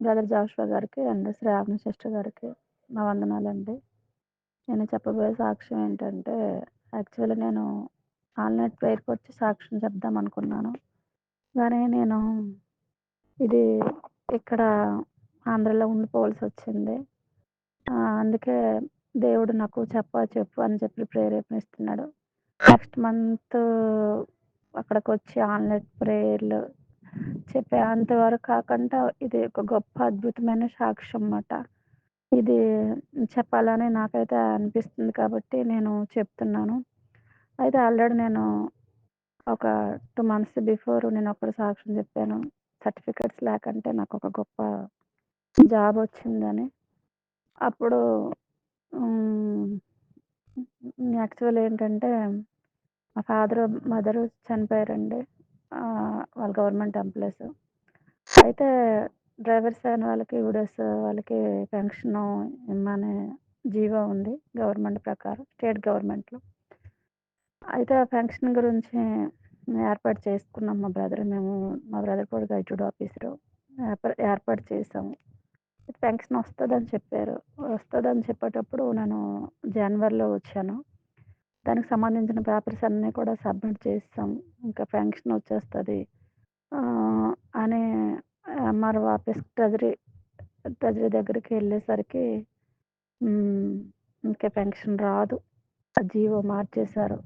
Brother Jashuva గారికి and Shravani sister గారికి నా వందనాలండి. నేను చెప్పబోయే సాక్ష్యం ఏంటంటే, యాక్చువల్లీ నేను ఆల్ ప్రేయర్కి వచ్చి సాక్ష్యం చెప్దామనుకున్నాను. కానీ నేను ఇది ఇక్కడ ఆంధ్రాలో ఉండిపోవాల్సి వచ్చింది అందుకే దేవుడు నాకు చెప్ప చెప్పు అని చెప్పి ప్రేరేపణిస్తున్నాడు. నెక్స్ట్ మంత్ అక్కడికి వచ్చి ఆన్లైన్ ప్రేయర్‌లు చెప్పే అంతవరకు కాకుండా ఇది ఒక గొప్ప అద్భుతమైన సాక్ష్యం అన్నమాట ఇది చెప్పాలని నాకైతే అనిపిస్తుంది కాబట్టి నేను చెప్తున్నాను. అయితే ఆల్రెడీ నేను ఒక టూ మంత్స్ బిఫోర్ నేను ఒకటి సాక్ష్యం చెప్పాను. సర్టిఫికేట్స్ లేకంటే ఒక గొప్ప జాబ్ వచ్చిందని అప్పుడు యాక్చువల్ ఏంటంటే, మా ఫాదరు, మదరు చనిపోయారండి. వాళ్ళు గవర్నమెంట్ ఎంప్లాయీస్. అయితే డ్రైవర్స్ అయిన వాళ్ళకి, విడోస్ వాళ్ళకి పెన్షన్ ఇమ్మనే జీవో ఉంది గవర్నమెంట్ ప్రకారం. స్టేట్ గవర్నమెంట్‌లో. అయితే ఆ పెన్షన్ గురించి ఏర్పాటు చేసుకున్నాం మా బ్రదర్ మేము. మా బ్రదర్ కూడా గైడ్డ్ ఆఫీసరు. ఏర్పాటు చేసాము. పెన్షన్ వస్తుందని చెప్పారు. వస్తుందని చెప్పేటప్పుడు నేను జనవరిలో వచ్చాను. దానికి సంబంధించిన పేపర్స్ అన్నీ కూడా సబ్మిట్ చేస్తాం ఇంకా పెన్షన్ వచ్చేస్తుంది అని ఎంఆర్ఓ ఆఫీస్ ట్రెజరీ ట్రెజరీ దగ్గరికి వెళ్ళేసరికి ఇంకా పెన్షన్ రాదు. జీవో మార్చేశారు.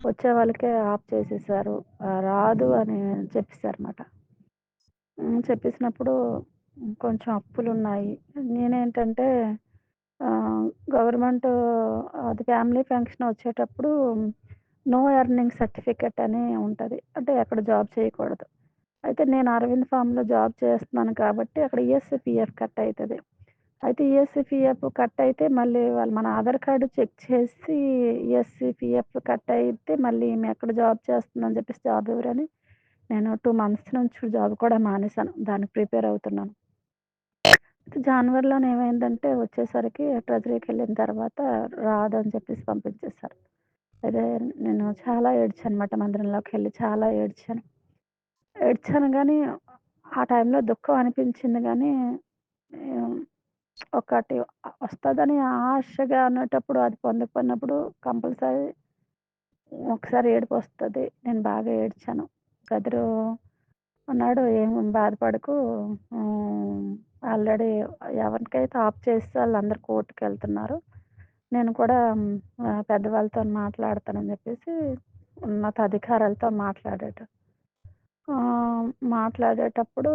వచ్చే వాళ్ళకే ఆఫ్ చేసేసారు రాదు అని చెప్పేసారన్నమాట. హ్మ్. చెప్పేసినప్పుడు కొంచెం అప్పులు ఉన్నాయి నేనేంటంటే ఆహ్, గవర్నమెంట్ అది ఫ్యామిలీ ఫంక్షన్ వచ్చేటప్పుడు నో ఎర్నింగ్ సర్టిఫికేట్ అని ఉంటది. అంటే ఎక్కడ జాబ్ చేయకూడదు. అయితే నేను అరవింద్ ఫార్మ్‌లో జాబ్ చేస్తున్నాను కాబట్టి అక్కడ ఈఎస్‌ఐ, పీఎఫ్ కట్ అయితది. అయితే ఈఎస్‌ఐ, పీఎఫ్ కట్ అయితే మళ్ళీ వాళ్ళు మన ఆధార్ కార్డ్ చెక్ చేసి ఈఎస్‌ఐ, పీఎఫ్ కట్ అయితే మళ్ళీ ఈమె ఎక్కడ జాబ్ చేస్తుందని చెప్పేసి జాబ్ ఇవ్వరని నేను 2 మంత్స్ నుంచి జాబ్ కూడా మానేశాను. దానికి ప్రిపేర్ అవుతున్నాను. జనవరిలోనే ఏమైందంటే వచ్చేసరికి ట్రెజరీకెళ్ళిన తర్వాత రాదని చెప్పేసి పంపించేశారు. అదే నేను చాలా ఏడ్చానన్నమాట మందిరంలోకెళ్ళి చాలా ఏడ్చాను. ఏడ్చాను కానీ ఆ టైంలో దుఃఖం అనిపించింది కానీ ఒకటి వస్తుందని ఆశగా అనేటప్పుడు అది పొందకపోయినప్పుడు కంపల్సరీ ఒకసారి ఏడుపు వస్తుంది నేను బాగా ఏడ్చాను. గదిలో అన్నాడు, "ఏం బాధపడకు. ఆల్రెడీ ఎవరికైతే ఆఫ్ చేస్తే వాళ్ళందరూ కోర్టుకు వెళ్తున్నారు నేను కూడా పెద్దవాళ్ళతో మాట్లాడతానని" చెప్పేసి ఉన్నతాధికారులతో మాట్లాడాడు. ఆహ్, మాట్లాడేటప్పుడు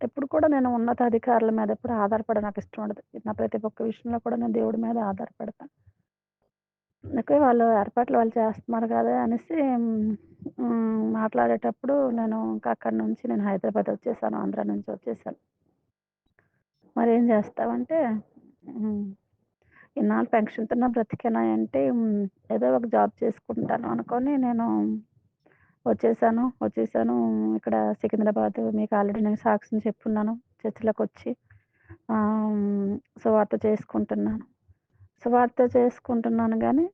ఎప్పుడు కూడా నేను ఉన్నత అధికారుల మీద ఎప్పుడు ఆధారపడడం ఇష్టం ఉండదు. నా ప్రతి ఒక్క విషయంలో కూడా నేను దేవుడి మీద ఆధారపడతాను అందుకే వాళ్ళు ఏర్పాట్లు వాళ్ళు చేస్తున్నారు కదా! అనేసి మాట్లాడేటప్పుడు నేను ఇంకా అక్కడి నుంచి నేను హైదరాబాద్ వచ్చేసాను. ఆంధ్ర నుంచి వచ్చేసాను. మరి ఏం చేస్తామంటే ఇన్నాళ్ళు పెన్షన్‌తోనే బ్రతికానా అంటే ఏదో ఒక జాబ్ చేసుకుంటాను అనుకొని నేను వచ్చేసాను. వచ్చేసాను. ఇక్కడ సికింద్రాబాద్ మీకు ఆల్రెడీ నేను సాక్షిని చెప్పున్నాను. చర్చిలోకి వచ్చి హ్మ్. సువార్త చేసుకుంటున్నాను. సువార్త చేసుకుంటున్నాను కానీ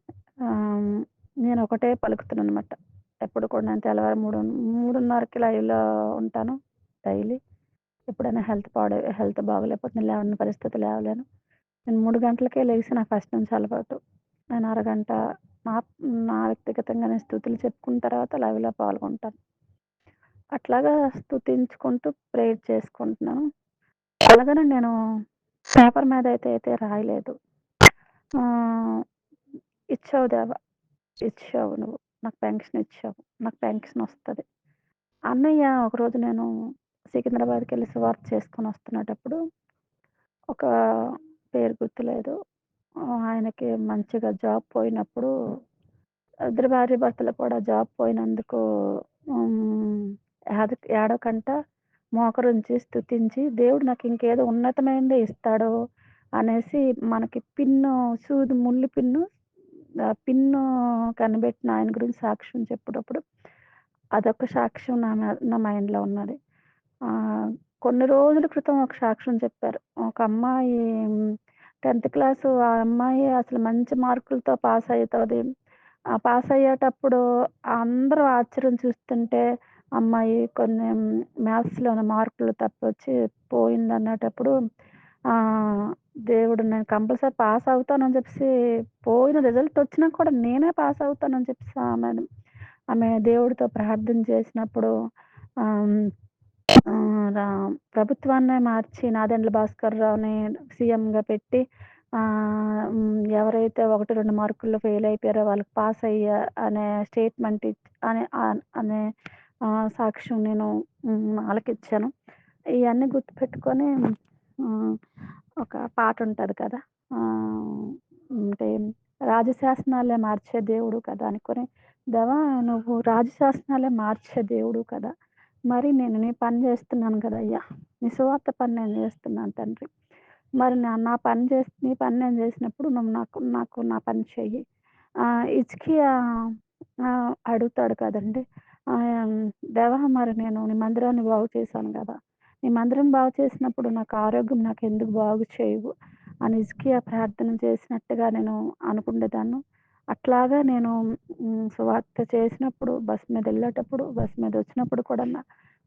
నేను ఒకటే పలుకుతున్నాను అనమాట ఎప్పుడు కూడా నేను తెల్లవారు మూడు 3:30కి లైవ్‌లో ఉంటాను డైలీ. ఎప్పుడైనా హెల్త్ పాడే హెల్త్ బాగోలేకపోతే నేను లేవని పరిస్థితి లేవలేను. నేను మూడు గంటలకే లేచి నా ఫస్ట్ నుంచి అలవాటు. నేను అరగంట నా నా వ్యక్తిగతంగా నేను స్థుతులు చెప్పుకున్న తర్వాత లైవ్‌లో పాల్గొంటాను. అట్లాగా స్థుతించుకుంటూ ప్రేయర్ చేసుకుంటున్నాను. అలాగనే నేను పేపర్ మీద అయితే అయితే రాయలేదు. ఆహ్, ఇచ్చావు దేవా! ఇచ్చావు నువ్వు. నాకు పెన్షన్ ఇచ్చావు. నాకు పెన్షన్ వస్తుంది అన్నయ్య ఒకరోజు నేను సికింద్రాబాద్‌కెళ్ళి సువార్త చేసుకొని వస్తున్నటప్పుడు ఒక పేరు గుర్తులేదు. ఆహ్, ఆయనకి మంచిగా జాబ్ పోయినప్పుడు ఇద్దరు భార్యాభర్తలు కూడా జాబ్ పోయినందుకు హ్మ్. ఏడ ఏడవకంట మోకరించి స్తుతించి దేవుడు నాకు ఇంకేదో ఉన్నతమైనదే ఇస్తాడు అనేసి మనకి పిన్ను సూది ముళ్ళు పిన్ను పిన్ను కనిపెట్టిన ఆయన గురించి సాక్ష్యం చెప్పేటప్పుడు అదొక సాక్ష్యం నా నా మైండ్‌లో ఉన్నది. కొన్ని రోజుల క్రితం ఒక సాక్ష్యం చెప్పారు. ఒక అమ్మాయి 10థ్ క్లాసు ఆ అమ్మాయి అసలు మంచి మార్కులతో పాస్ అవుతుంది ఆ పాస్ అయ్యేటప్పుడు అందరూ ఆశ్చర్యం చూస్తుంటే అమ్మాయి కొన్ని మ్యాథ్స్‌లోని మార్కులు తప్పొచ్చి పోయింది అన్నటప్పుడు దేవుడు నేను కంపల్సరీ పాస్ అవుతానని చెప్పేసి పోయిన రిజల్ట్ వచ్చినా కూడా నేనే పాస్ అవుతానని చెప్పేసి ఆమె ఆమె దేవుడితో ప్రార్థన చేసినప్పుడు ప్రభుత్వాన్ని ప్రభుత్వాన్నే మార్చి నాదెండ్ల భాస్కర్‌రావుని సీఎంగా పెట్టి ఎవరైతే 1, 2 మార్కుల్లో ఫెయిల్ అయిపోయారో వాళ్ళకి పాస్ అయ్యా అనే స్టేట్మెంట్ అనే అనే సాక్ష్యం నేను వాళ్ళకి ఆలకిచ్చాను. ఇవన్నీ గుర్తుపెట్టుకొని ఒక పాట ఉంటుంది కదా! అంటే రాజశాసనాలే మార్చే దేవుడు కదా! అనుకుని దేవా నువ్వు రాజశాసనాలే మార్చే దేవుడు కదా! మరి నేను నీ పని చేస్తున్నాను కదయ్యా! నీ సువార్త పని నేను చేస్తున్నాను తండ్రి. మరి నా నా పని చేసి నీ పని నేను చేసినప్పుడు నువ్వు నాకు నాకు నా పని చెయ్యి. ఆహ్, అడుగుతాడు కదండీ! దేవా మరి నేను నీ మందిరాన్ని బాగు చేశాను కదా నీ మందిరం బాగు చేసినప్పుడు నాకు ఆరోగ్యం నాకు ఎందుకు బాగు చేయవు? అని ఇజ్కియా ప్రార్థన చేసినట్టుగా నేను అనుకునేదాన్ని అట్లాగా నేను సువార్త చేసినప్పుడు బస్ మీదెళ్ళేటప్పుడు, బస్ మీదొచ్చినప్పుడు కూడా నా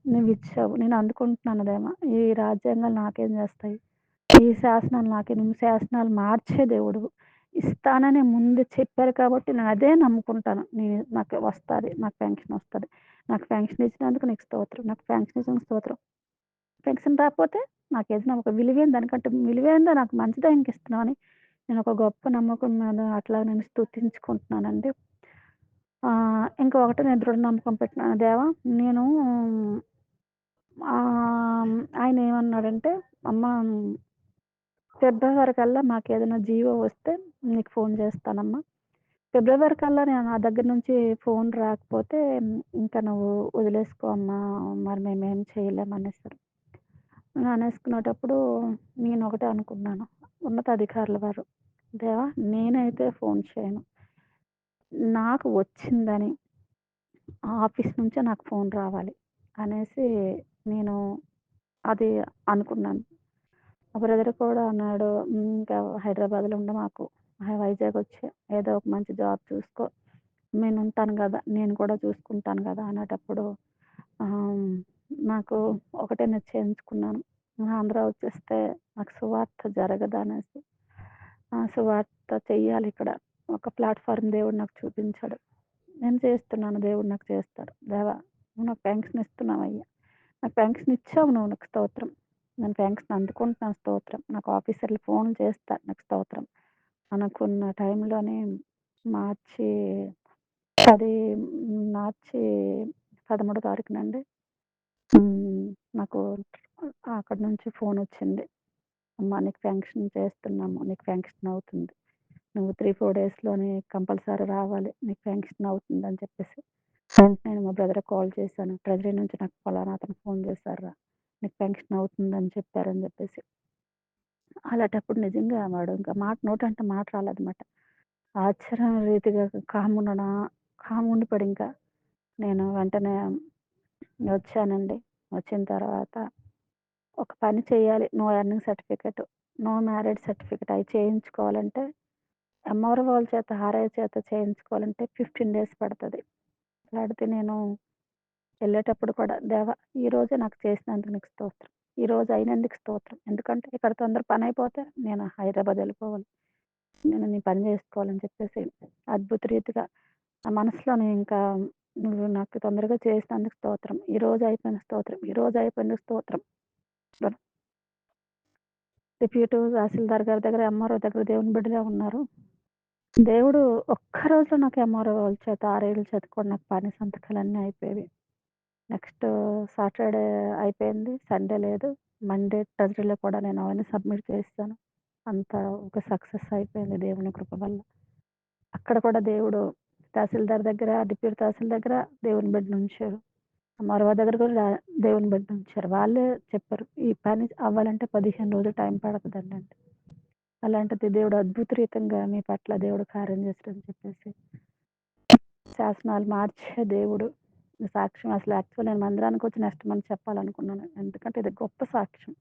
నువ్విచ్చావు. నేను అందుకుంటున్నాను అదేమో ఈ రాజ్యాంగాలు నాకేం చేస్తాయి? ఈ శాసనాలు నాకే నువ్వు శాసనాలు మార్చే దేవుడు ఇస్తానని ముందు చెప్పారు కాబట్టి నేను అదే నమ్ముకుంటాను. నీ నాకు వస్తుంది నాకు పెన్షన్ వస్తుంది నాకు పెన్షన్ ఇచ్చినందుకు నీకు స్తోత్రం. నాకు పెన్షన్ ఇచ్చిన స్తోత్రం. పెన్షన్ రాకపోతే నాకేదైనా ఒక విలువైన దానికంటే విలువైనదే నాకు మంచిదే ఇంకిస్తున్నావని నేను ఒక గొప్ప నమ్మకం మీద అట్లా నేను స్థుతించుకుంటున్నానండి ఇంకా ఇంకొకటి నేను దృఢ నమ్మకం పెట్టినాను దేవా నేను ఆయన ఏమన్నాడంటే అమ్మ ఫిబ్రవరి కల్లా మాకేదైనా జీవో వస్తే నీకు ఫోన్ చేస్తానమ్మా. ఫిబ్రవరి కల్లా నేను నా దగ్గర నుంచి ఫోన్ రాకపోతే ఇంకా నువ్వు వదిలేసుకో అమ్మా! మరి మేమేం చేయలేమనేసారు. అనేసుకునేటప్పుడు నేను ఒకటే అనుకున్నాను. ఉన్నతాధికారుల వారు దేవా! నేనైతే ఫోన్ చేయను. నాకు వచ్చిందని ఆఫీస్ నుంచే నాకు ఫోన్ రావాలి అనేసి నేను అది అనుకున్నాను. మా బ్రదర్ కూడా అన్నాడు, ఇంకా హైదరాబాద్‌లో ఉండమాకు. వైజాగ్ వచ్చి ఏదో ఒక మంచి జాబ్ చూసుకో. నేను ఉంటాను కదా నేను కూడా చూసుకుంటాను కదా అనేటప్పుడు నాకు ఒకటే నిశ్చయించుకున్నాను. ఆంధ్ర వచ్చేస్తే నాకు సువార్త జరగదనేసి. ఆ! సువార్త చెయ్యాలిక్కడ. ఒక ప్లాట్ఫామ్ దేవుడు నాకు చూపించాడు. నేను చేస్తున్నాను. దేవుడు నాకు చేస్తాడు. దేవా! నువ్వు నాకు పెన్షన్ ఇస్తున్నావయ్యా! నాకు పెన్షన్ ఇచ్చావు నువ్వు నాకు స్తోత్రం. నేను పెన్షన్ అందుకుంటున్నాను స్తోత్రం. నాకు ఆఫీసర్లు ఫోన్ చేస్తారు నాకు స్తోత్రం. అనుకున్న టైంలోనే మార్చి పది మార్చి 13 తారీఖునండి హ్మ్. నాకు అక్కడి నుంచి ఫోనొచ్చింది. అమ్మా! నీకు ఫ్యాంక్షన్ చేస్తున్నాము. నీకు ఫ్యాంక్షన్ అవుతుంది. నువ్వు 3, 4 డేస్‌లోనే కంపల్సరీ రావాలి. నీకు ఫెన్షన్ అవుతుంది అని చెప్పేసి. వెంటనే మా బ్రదర్‌కి కాల్ చేశాను. ట్రెజరీ నుంచి నాకు పలానా అతను ఫోన్ చేశార్రా. నీకు పెన్షన్ అవుతుందని చెప్పారని చెప్పేసి. అలాంటప్పుడు నిజంగా వాడు ఇంకా మాట నోటంట మాట రాలేదన్నమాట. ఆశ్చర్యం రీతిగా కాముండనా ఇంకా నేను వెంటనే వచ్చానండి. వచ్చిన తర్వాత ఒక పని చేయాలి. No earning certificate, no marriage certificate అయి చేయించుకోవాలంటే ఎంఆర్ఓ వాళ్ళ చేత, ఆర్ఐ చేత చేయించుకోవాలంటే 15 డేస్ పడతది. పడితే నేను వెళ్ళేటప్పుడు కూడా దేవా! ఈరోజే నాకు చేసినందుకు నీకు స్తోత్రం. ఈరోజు అయినందుకు స్తోత్రం. ఎందుకంటే ఇక్కడ తొందర అయిపోతే నేను హైదరాబాద్ వెళ్ళిపోవాలి. నేను నీ పని చేసుకోవాలని చెప్పేసి అద్భుత రీతిగా నా మనసులోని ఇంకా నువ్వు నాకు తొందరగా చేసినందుకు స్తోత్రం. రోజు అయిపోయిన స్తోత్రం. రోజు అయిపోయిన స్తోత్రం. డిప్యూటీ తహసీల్దార్ గారి దగ్గర, ఎంఆర్ఓ దగ్గర దేవుని బిడ్డలే ఉన్నారు. దేవుడు ఒక్క రోజులో నాకు ఎంఆర్ఓ వాళ్ళ చేత, ఆరేళ్ళ చేత కూడా నాకు పని సంతకాలన్నీ అయిపోయేవి. నెక్స్ట్ సాటర్‌డే అయిపోయింది. సండే లేదు. మండే ట్రెజరీలో కూడా నేను అవన్నీ సబ్మిట్ చేస్తాను అంత ఒక సక్సెస్ అయిపోయింది దేవుని కృప వల్ల. అక్కడ కూడా దేవుడు తహసీల్దార్ దగ్గర, డిప్యూటీ తహసీల్ దగ్గర దేవుని బిడ్డ ఉంచారు ఎంఆర్ఓ దగ్గర కూడా దేవుని బిడ్డ ఉంచారు వాళ్ళే చెప్పారు. ఈ పని అవ్వాలంటే 15 రోజులు టైం పడతదండి అంటే. అలాంటిది దేవుడు అద్భుత రీతంగా మీ పట్ల దేవుడు కార్యం చేశాడని చెప్పేసి. శాసనాలు మార్చే దేవుడు. సాక్ష్యం అసలు యాక్చువల్ నేను మందిరానికొచ్చి నెక్స్ట్ అని చెప్పాలనుకున్నాను. ఎందుకంటే ఇది గొప్ప సాక్ష్యం.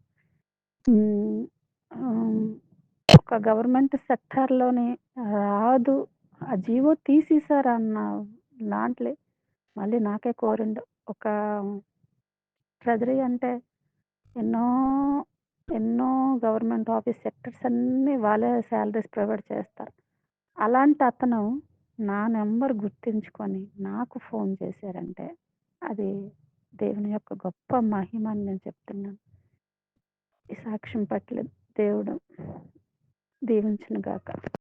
ఒక గవర్నమెంట్ సెక్టార్‌లోని రాదు. ఆ జీవో తీసేసారన్న దాంట్లే మళ్ళీ నాకే కోరిండు. ఒక ట్రెజరీ అంటే ఎన్నో, ఎన్నో గవర్నమెంట్ ఆఫీస్ సెక్టర్స్ అన్నీ వాళ్ళే శాలరీస్ ప్రొవైడ్ చేస్తారు. అలాంటి అతను నా నెంబర్ గుర్తించుకొని నాకు ఫోన్ చేశారంటే అది దేవుని యొక్క గొప్ప మహిమ అని నేను చెప్తున్నాను. ఈ సాక్ష్యం పట్ల దేవుడు దీవించును గాక.